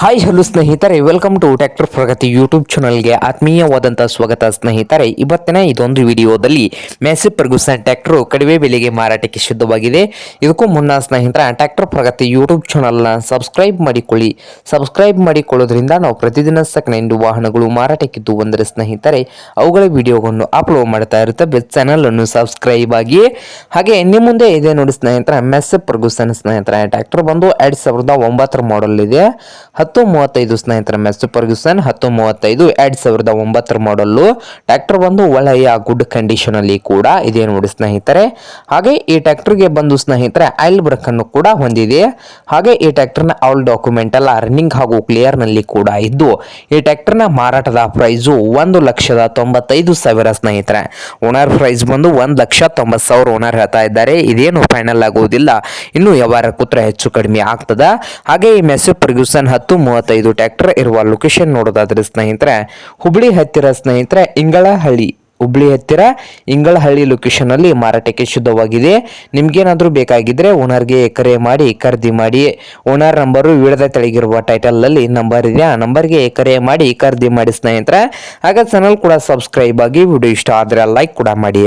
Hi hello ಸ್ನೇಹಿತರೆ. Welcome to tractor Pragati YouTube ಚಾನಲ್ಗೆ ಆತ್ಮೀಯವಾದಂಥ ಸ್ವಾಗತ, ಸ್ನೇಹಿತರೆ. ಇವತ್ತಿನ ಇದೊಂದು ವಿಡಿಯೋದಲ್ಲಿ ಮ್ಯಾಸಿ ಪರ್ಗುಸನ್ ಟ್ಯಾಕ್ಟರ್ ಕಡಿಮೆ ಬೆಲೆಗೆ ಮಾರಾಟಕ್ಕೆ ಸಿದ್ಧವಾಗಿದೆ. ಇದಕ್ಕೂ ಮುನ್ನ ಸ್ನೇಹಿತರ ಟ್ಯಾಕ್ಟರ್ ಪ್ರಗತಿ ಯೂಟ್ಯೂಬ್ ಚಾನಲ್ನ ಸಬ್ಸ್ಕ್ರೈಬ್ ಮಾಡಿಕೊಳ್ಳಿ. ಸಬ್ಸ್ಕ್ರೈಬ್ ಮಾಡಿಕೊಳ್ಳೋದ್ರಿಂದ ನಾವು ಪ್ರತಿದಿನ ಸೆಕೆಂಡ್ ವಾಹನಗಳು ಮಾರಾಟಕ್ಕಿದ್ದು ಒಂದರ ಸ್ನೇಹಿತರೆ, ಅವುಗಳ ವಿಡಿಯೋಗಳನ್ನು ಅಪ್ಲೋಡ್ ಮಾಡ್ತಾ ಇರುತ್ತೆ. ಚಾನಲ್ ಚಾನಲನ್ನು ಸಬ್ಸ್ಕ್ರೈಬ್ ಆಗಿ. ಹಾಗೆ ನಿಮ್ಮ ಮುಂದೆ ಇದೆ ನೋಡಿ ಸ್ನೇಹಿತರ ಮೆಸ್ಸಿ ಪರ್ಗುಸನ್ ಸ್ನೇಹಿತರ ಟ್ಯಾಕ್ಟರ್ ಬಂದು ಎರಡು ಸಾವಿರದ ಒಂಬತ್ತರ ಮಾಡಲ್ ಇದೆ ಹತ್ತು ಮೂವತ್ತೈದು ಸ್ನೇಹಿತರ ಮೇಲೆ ಸೂಪರ್ ಗ್ಯೂಸನ್ ಹತ್ತು ಮೂವತ್ತೈದು ಎರಡು ಸಾವಿರದ ಒಂಬತ್ತರ ಮಾಡಲ್ಲು ಟ್ಯಾಕ್ಟರ್ ಬಂದು ಒಳ್ಳೆಯ ಗುಡ್ ಕಂಡೀಷನ್ ಅಲ್ಲಿ ಕೂಡ ಇದೆ ನೋಡಿ ಸ್ನೇಹಿತರೆ. ಹಾಗೆ ಈ ಟ್ಯಾಕ್ಟರ್ಗೆ ಬಂದು ಸ್ನೇಹಿತರೆ ಆಯಿಲ್ ಬ್ರೇಕ್ ಅನ್ನು ಕೂಡ ಹೊಂದಿದೆ. ಹಾಗೆ ಈ ಟ್ಯಾಕ್ಟರ್ನ ಆಲ್ ಡಾಕ್ಯುಮೆಂಟ್ ಎಲ್ಲ ರನ್ನಿಂಗ್ ಹಾಗೂ ಕ್ಲಿಯರ್ನಲ್ಲಿ ಕೂಡ ಇದ್ದು, ಈ ಟ್ಯಾಕ್ಟರ್ನ ಮಾರಾಟದ ಪ್ರೈಸು ಒಂದು ಲಕ್ಷದ ತೊಂಬತ್ತೈದು ಸಾವಿರ ಸ್ನೇಹಿತರೆ. ಓನರ್ ಪ್ರೈಸ್ ಬಂದು ಒಂದು ಲಕ್ಷ ತೊಂಬತ್ತು ಸಾವಿರ ಓನರ್ ಹೇಳ್ತಾ ಇದ್ದಾರೆ. ಇದೇನು ಫೈನಲ್ ಆಗುವುದಿಲ್ಲ ಇನ್ನು ವ್ಯವಹಾರ ಕೂತ್ರೆ ಹೆಚ್ಚು ಕಡಿಮೆ ಆಗ್ತದ. ಹಾಗೆ ಈ ಪರ್ಗ್ಯೂಸನ್ ಹತ್ತು ಮೂವತ್ತೈದು ಟ್ಯಾಕ್ಟರ್ ಇರುವ ಲೊಕೇಶನ್ ನೋಡೋದಾದ್ರೆ ಸ್ನೇಹಿತರೆ, ಹುಬ್ಳಿ ಹತ್ತಿರ ಸ್ನೇಹಿತರೆ, ಇಂಗಳಹಳ್ಳಿ. ಹುಬ್ಳಿ ಹತ್ತಿರ ಇಂಗಳಹಳ್ಳಿ ಲೊಕೇಶನ್ ಅಲ್ಲಿ ಮಾರಾಟಕ್ಕೆ ಶುದ್ಧವಾಗಿದೆ. ನಿಮ್ಗೇನಾದ್ರೂ ಬೇಕಾಗಿದ್ರೆ ಓನರ್ಗೆ ಕರೆ ಮಾಡಿ, ಖರೀದಿ ಮಾಡಿ. ಓನರ್ ನಂಬರು ವಿಳದ ತೆಳಗಿರುವ ಟೈಟಲ್ ಅಲ್ಲಿ ನಂಬರ್ ಇದೆ. ಆ ನಂಬರ್ಗೆ ಕರೆ ಮಾಡಿ, ಖರೀದಿ ಮಾಡಿ ಸ್ನೇಹಿತರೆ. ಹಾಗೆ ಚಾನಲ್ ಕೂಡ ಸಬ್ಸ್ಕ್ರೈಬ್ ಆಗಿ ವಿಡಿಯೋ ಇಷ್ಟ ಆದ್ರೆ ಲೈಕ್ ಕೂಡ ಮಾಡಿ.